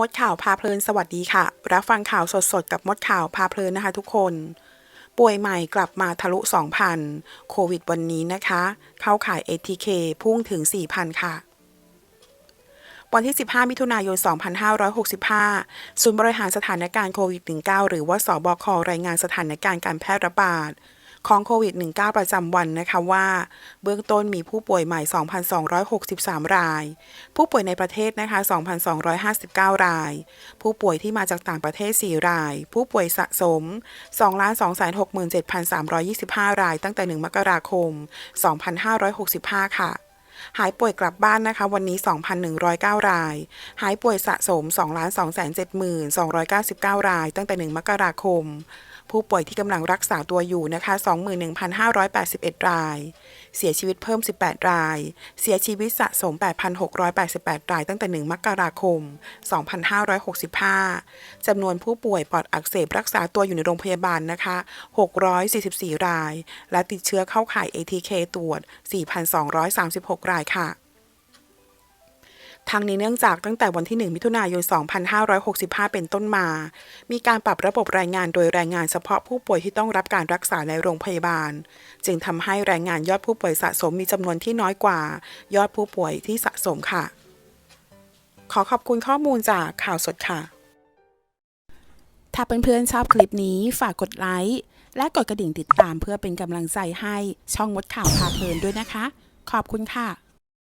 มดข่าวพาเพลินสวัสดีค่ะ รับฟังข่าวสดๆ กับมดข่าวพาเพลินนะคะทุกคน ป่วยใหม่กลับมาทะลุ 2,000 โควิดวันนี้นะคะ เข้าขาย ATK พุ่งถึง 4,000 ค่ะ วันที่ 15 มิถุนายน 2565 ศูนย์บริหารสถานการณ์โควิด -19 หรือว่าสบครายงานสถานการณ์การแพร่ระบาด ของโควิด -19 ประจำวันนะคะว่า เบื้องต้นมีผู้ป่วยใหม่ 2,263 ราย ผู้ป่วยในประเทศนะคะ 2,259 ราย ผู้ป่วยที่มาจากต่างประเทศ 4 ราย ผู้ป่วยสะสม 2,267,325 ราย ตั้งแต่ 1 มกราคม 2565 ค่ะหายป่วยกลับบ้านนะคะวันนี้ 2,109 ราย หายป่วยสะสม 2,270,299 ราย ตั้งแต่ 1 มกราคม ผู้ป่วยที่กำลังรักษาตัวอยู่นะคะ 21,581 ราย เสียชีวิตเพิ่ม 18 ราย เสียชีวิตสะสม 8,688 รายตั้งแต่ 1 มกราคม 2565 จำนวนผู้ป่วยปอดอักเสบรักษาตัวอยู่ในโรงพยาบาลนะคะ 644 ราย และติดเชื้อเข้าข่าย ATK ตรวจ 4,236 รายค่ะ ทางนี้เนื่องจากตั้งแต่วันที่ 1 มิถุนายน 2565 เป็นต้นมา มีการปรับระบบรายงานโดยรายงานเฉพาะผู้ป่วยที่ต้องรับการรักษาในโรงพยาบาล จึงทำให้รายงานยอดผู้ป่วยสะสมมีจำนวนที่น้อยกว่า ยอดผู้ป่วยที่สะสมค่ะ ขอขอบคุณข้อมูลจากข่าวสดค่ะ ถ้าเพื่อนๆชอบคลิปนี้ฝากกดไลค์และกดกระดิ่งติดตามเพื่อเป็นกำลังใจให้ช่องมดข่าวพาเพลินด้วยนะคะ ขอบคุณค่ะ